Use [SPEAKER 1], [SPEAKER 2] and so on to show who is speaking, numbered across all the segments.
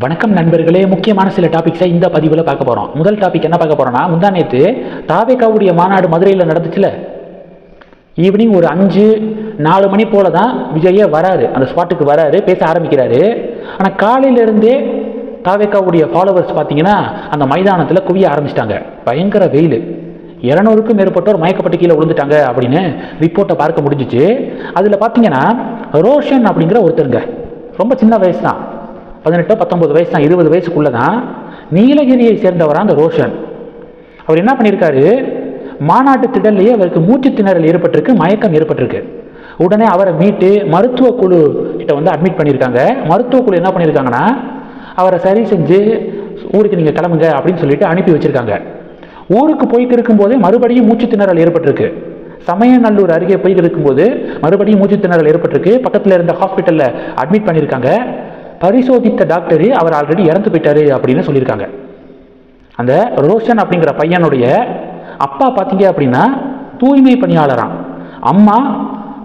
[SPEAKER 1] வணக்கம் நண்பர்களே முக்கியமான சில டாபிக்ஸை இந்த பதிவில் பார்க்க போகிறோம் முதல் டாபிக் என்ன பார்க்க போகிறோம்னா முந்தா நேற்று தாவேக்காவுடைய மாநாடு மதுரையில் நடந்துச்சுல? ஈவினிங் ஒரு அஞ்சு நாலு மணி போல தான் விஜயே வராரு. அந்த ஸ்பாட்டுக்கு வராரு பேச ஆரம்பிக்கிறாரு. ஆனால் காலையிலேருந்தே தாவேக்காவுடைய ஃபாலோவர்ஸ் பார்த்தீங்கன்னா அந்த மைதானத்தில் குவிய ஆரம்பிச்சிட்டாங்க. பயங்கர வெயில். இரநூறுக்கும் மேற்பட்டோர் மயக்கப்பட்டு கீழே விழுந்துட்டாங்க அப்படின்னு ரிப்போர்ட்டை பார்க்க முடிஞ்சிச்சு. அதில் பார்த்தீங்கன்னா ரோஷன் அப்படிங்கிற ஒருத்தருங்க. ரொம்ப சின்ன வயசு தான் பதினெட்டு பத்தொம்பது வயசு தான் இருபது வயசுக்குள்ளே தான் நீலகிரியை சேர்ந்தவராக அந்த ரோஷன். அவர் என்ன பண்ணியிருக்காரு? மாநாட்டு திடல்லையே அவருக்கு மூச்சு திணறல் ஏற்பட்டிருக்கு மயக்கம் ஏற்பட்டிருக்கு. உடனே அவரை மீட்டு மருத்துவ குழு கிட்ட வந்து அட்மிட் பண்ணியிருக்காங்க. மருத்துவ குழு என்ன பண்ணியிருக்காங்கன்னா அவரை சரி செஞ்சு ஊருக்கு நீங்கள் கிளம்புங்க அப்படின்னு சொல்லிட்டு அனுப்பி வச்சுருக்காங்க. ஊருக்கு போயிட்டு இருக்கும்போதே மறுபடியும் மூச்சு திணறல் ஏற்பட்டிருக்கு. சமயநல்லூர் அருகே போயிட்டு இருக்கும்போது மறுபடியும் மூச்சு திணறல் ஏற்பட்டிருக்கு. பக்கத்தில் இருந்த ஹாஸ்பிட்டலில் அட்மிட் பண்ணியிருக்காங்க. பரிசோதித்த டாக்டரு அவர் ஆல்ரெடி இறந்து போயிட்டாரு அப்படின்னு சொல்லியிருக்காங்க. அந்த ரோஷன் அப்படிங்கிற பையனுடைய அப்பா பார்த்தீங்க அப்படின்னா தூய்மை பணியாளராம். அம்மா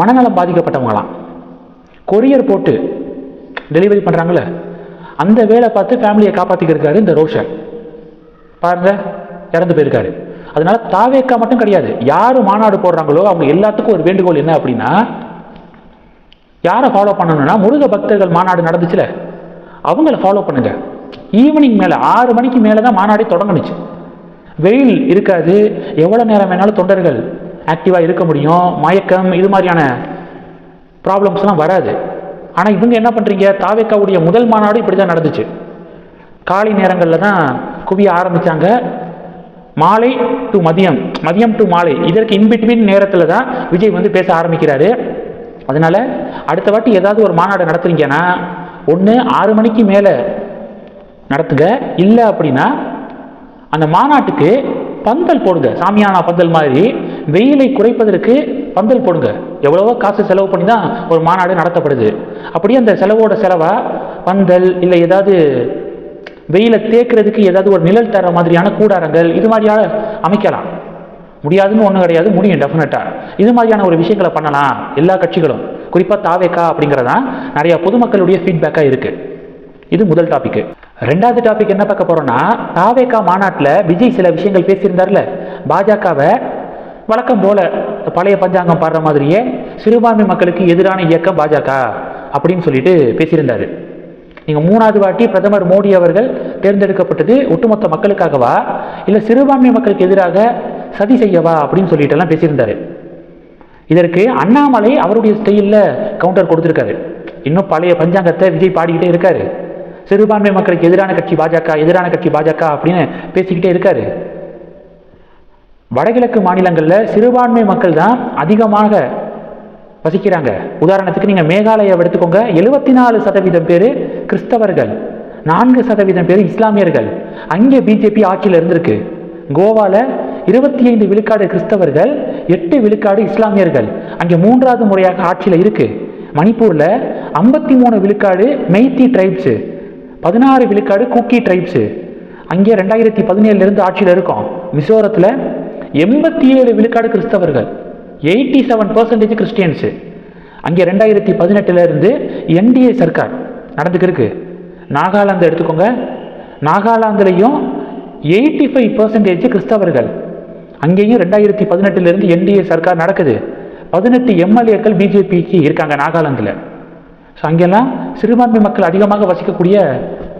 [SPEAKER 1] மனநலம் பாதிக்கப்பட்டவங்களாம். கொரியர் போட்டு டெலிவரி பண்ணுறாங்களே அந்த வேலை பார்த்து ஃபேமிலியை காப்பாற்றிக்கிருக்காரு இந்த ரோஷன். பாருங்க இறந்து போயிருக்காரு. அதனால தாவேக்கா மட்டும் கிடையாது யார் மாநாடு போடுறாங்களோ அவங்க எல்லாத்துக்கும் ஒரு வேண்டுகோள் என்ன அப்படின்னா யாரை ஃபாலோ பண்ணணும்னா முருக பக்தர்கள் மாநாடு நடந்துச்சுல? அவங்கள ஃபாலோ பண்ணுங்க. ஈவினிங் மேலே ஆறு மணிக்கு மேலே தான் மாநாடே தொடங்குனுச்சு. வெயில் இருக்காது. எவ்வளோ நேரம் வேணாலும் தொண்டர்கள் ஆக்டிவாக இருக்க முடியும். மயக்கம் இது மாதிரியான ப்ராப்ளம்ஸ்லாம் வராது. ஆனால் இவங்க என்ன பண்ணுறீங்க தாவேக்காவுடைய முதல் மாநாடு இப்படி தான் நடந்துச்சு. காலை நேரங்களில் தான் குவிய ஆரம்பித்தாங்க மாலை டு மதியம் மதியம் டு மாலை. இதற்கு இன்பிட்வீன் நேரத்தில் தான் விஜய் வந்து பேச ஆரம்பிக்கிறாரு. அதனால் அடுத்த வாட்டி ஏதாவது ஒரு மாநாடு நடத்துறீங்கன்னா ஒன்று ஆறு மணிக்கு மேலே நடத்துங்க. இல்லை அப்படின்னா அந்த மாநாட்டுக்கு பந்தல் போடுங்க. சாமியானா பந்தல் மாதிரி வெயிலை குறைப்பதற்கு பந்தல் போடுங்க. எவ்வளவோ காசு செலவு பண்ணி தான் ஒரு மாநாடு நடத்தப்படுது. அப்படியே அந்த செலவோட செலவாக பந்தல் இல்லை ஏதாவது வெயிலை தேக்கிறதுக்கு ஏதாவது ஒரு நிழல் தர மாதிரியான கூடாரங்கள் இது மாதிரியான அமைக்கலாம். முடியாதுன்னு ஒன்றும் கிடையாது முடியும் டெஃபினட்டாக இது மாதிரியான ஒரு விஷயங்களை பண்ணலாம் எல்லா கட்சிகளும். குறிப்பாக தாவேக்கா அப்படிங்கிறதான் நிறையா பொதுமக்களுடைய ஃபீட்பேக்காக இருக்குது இது முதல் டாபிக் ரெண்டாவது டாபிக் என்ன பார்க்க போகிறோன்னா தாவேக்கா மாநாட்டில் விஜய் சில விஷயங்கள் பேசியிருந்தார்ல. பாஜகவை வழக்கம் போல பழைய பஞ்சாங்கம் பாடுற மாதிரியே சிறுபான்மை மக்களுக்கு எதிரான இயக்கம் பாஜக அப்படின்னு சொல்லிட்டு பேசியிருந்தாரு. நீங்கள் மூணாவது வாட்டி பிரதமர் மோடி அவர்கள் தேர்ந்தெடுக்கப்பட்டது ஒட்டுமொத்த மக்களுக்காகவா? இல்லை சிறுபான்மை மக்களுக்கு எதிராக சதி செய்யவா அப்படின்னு சொல்லிட்டு எல்லாம் பேசியிருந்தாரு. இதற்கு அண்ணாமலை அவருடைய ஸ்டைலில் கவுண்டர் கொடுத்துருக்காரு. இன்னும் பழைய பஞ்சாங்கத்தை விஜய் பாடிக்கிட்டே இருக்காரு. சிறுபான்மை மக்களுக்கு எதிரான கட்சி பாஜக எதிரான கட்சி பாஜக அப்படின்னு பேசிக்கிட்டே இருக்காரு. வடகிழக்கு மாநிலங்களில் சிறுபான்மை மக்கள் தான் அதிகமாக வசிக்கிறாங்க. உதாரணத்துக்கு நீங்கள் மேகாலயாவை எடுத்துக்கோங்க எழுபத்தி நாலு சதவீதம் பேர் கிறிஸ்தவர்கள் நான்கு சதவீதம் பேர் இஸ்லாமியர்கள். அங்கே பிஜேபி ஆட்சியில் இருந்திருக்கு. கோவாவில் இருபத்தி ஐந்து விழுக்காடு கிறிஸ்தவர்கள் எட்டு விழுக்காடு இஸ்லாமியர்கள். அங்கே மூன்றாவது முறையாக ஆட்சியில் இருக்கு. மணிப்பூரில் ஐம்பத்தி மூணு விழுக்காடு மெய்த்தி ட்ரைப்ஸு பதினாறு விழுக்காடு குக்கி ட்ரைப்ஸு அங்கே ரெண்டாயிரத்தி பதினேழுலேருந்து ஆட்சியில் இருக்கோம். மிசோரத்தில் எண்பத்தி ஏழு விழுக்காடு கிறிஸ்தவர்கள் எயிட்டி செவன் பர்சன்டேஜ் கிறிஸ்டியன்ஸு. அங்கே ரெண்டாயிரத்தி பதினெட்டுலேருந்து என்டிஏ சர்க்கார் நடந்துக்கிருக்கு. நாகாலாந்து எடுத்துக்கோங்க. நாகாலாந்துலேயும் எயிட்டி ஃபைவ் பர்சன்டேஜ் கிறிஸ்தவர்கள் அங்கேயும் ரெண்டாயிரத்தி பதினெட்டுலேருந்து என்டிஏ சர்க்கார் நடக்குது. பதினெட்டு எம்எல்ஏக்கள் பிஜேபிக்கு இருக்காங்க நாகாலாந்தில். ஸோ அங்கெல்லாம் சிறுபான்மை மக்கள் அதிகமாக வசிக்கக்கூடிய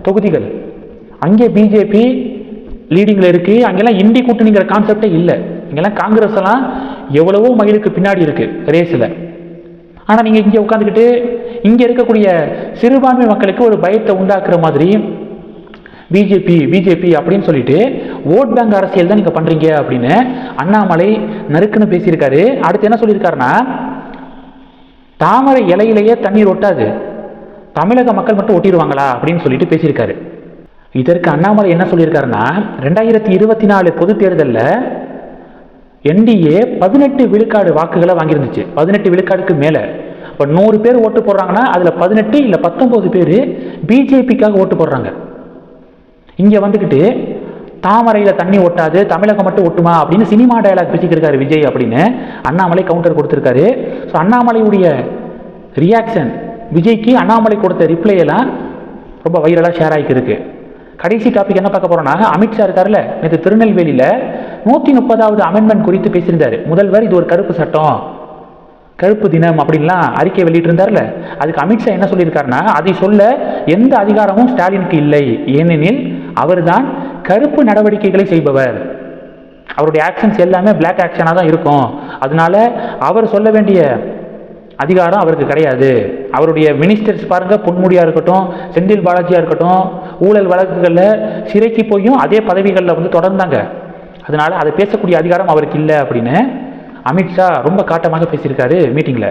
[SPEAKER 1] தொகுதிகள். அங்கே பிஜேபி லீடிங்கில் இருக்குது அங்கெல்லாம் இந்தி கூட்டணிங்கிற கான்செப்டே இல்லை. இங்கெல்லாம் காங்கிரஸ் எல்லாம் எவ்வளவோ மயிலுக்கு பின்னாடி இருக்குது ரேஸில் ஆனால் நீங்கள் இங்கே உட்காந்துக்கிட்டு இங்கே இருக்கக்கூடிய சிறுபான்மை மக்களுக்கு ஒரு பயத்தை உண்டாக்குற மாதிரி பிஜேபி பிஜேபி அப்படின்னு சொல்லிட்டு ஓட் பேங்க் அரசியல் தான் நீங்கள் பண்ணுறீங்க அப்படின்னு அண்ணாமலை நறுக்குன்னு பேசியிருக்காரு. அடுத்து என்ன சொல்லியிருக்காருன்னா தாமரை இலையிலேயே தண்ணீர் ஒட்டாது. தமிழக மக்கள் மட்டும் ஒட்டிடுவாங்களா அப்படின்னு சொல்லிட்டு பேசியிருக்காரு. இதற்கு அண்ணாமலை என்ன சொல்லியிருக்காருன்னா ரெண்டாயிரத்தி இருபத்தி நாலு பொது தேர்தலில் என்டிஏ பதினெட்டு விழுக்காடு வாக்குகளை வாங்கியிருந்துச்சு. பதினெட்டு விழுக்காடுக்கு மேலே. இப்போ நூறு பேர் ஓட்டு போடுறாங்கன்னா அதில் பதினெட்டு இல்லை பத்தொம்போது பேர் பிஜேபிக்காக ஓட்டு போடுறாங்க. இங்கே வந்துக்கிட்டு தாமரையில் தண்ணி ஒட்டாது தமிழகம் மட்டும் ஒட்டுமா அப்படின்னு சினிமா டயலாக் பிரிச்சுக்கிருக்காரு விஜய் அப்படின்னு அண்ணாமலை கவுண்டர் கொடுத்துருக்காரு. ஸோ அண்ணாமலையுடைய ரியாக்ஷன் விஜய்க்கு அண்ணாமலை கொடுத்த ரிப்ளையெல்லாம் ரொம்ப வைரலாக ஷேர் ஆகிருக்கு கடைசி டாபிக் என்ன பார்க்க போகிறோம்னா அமித்ஷா இருக்கார்ல நேற்று திருநெல்வேலியில் நூற்றி முப்பதாவது அமெண்ட்மெண்ட் குறித்து பேசியிருந்தார். முதல்வர் இது ஒரு கருப்பு சட்டம் கருப்பு தினம் அப்படின்லாம் அறிக்கை வெளியிட்டிருந்தார்ல அதுக்கு அமித்ஷா என்ன சொல்லியிருக்காருன்னா அதை சொல்ல எந்த அதிகாரமும் ஸ்டாலினுக்கு இல்லை. ஏனெனில் அவர்தான் கருப்பு நடவடிக்கைகளை செய்பவர். அவருடைய ஆக்ஷன்ஸ் எல்லாமே பிளாக் ஆக்ஷனாக தான் இருக்கும். அதனால அவர் சொல்ல வேண்டிய அதிகாரம் அவருக்கு கிடையாது. அவருடைய மினிஸ்டர்ஸ் பாருங்க பொன்முடியா இருக்கட்டும் செந்தில் பாலாஜியா இருக்கட்டும் ஊழல் வழக்குகளில் சிறைக்கு போயும் அதே பதவிகளில் வந்து தொடர்ந்தாங்க. அதனால அதை பேசக்கூடிய அதிகாரம் அவருக்கு இல்லை அப்படின்னு அமித்ஷா ரொம்ப காட்டமாக பேசியிருக்காரு மீட்டிங்கில்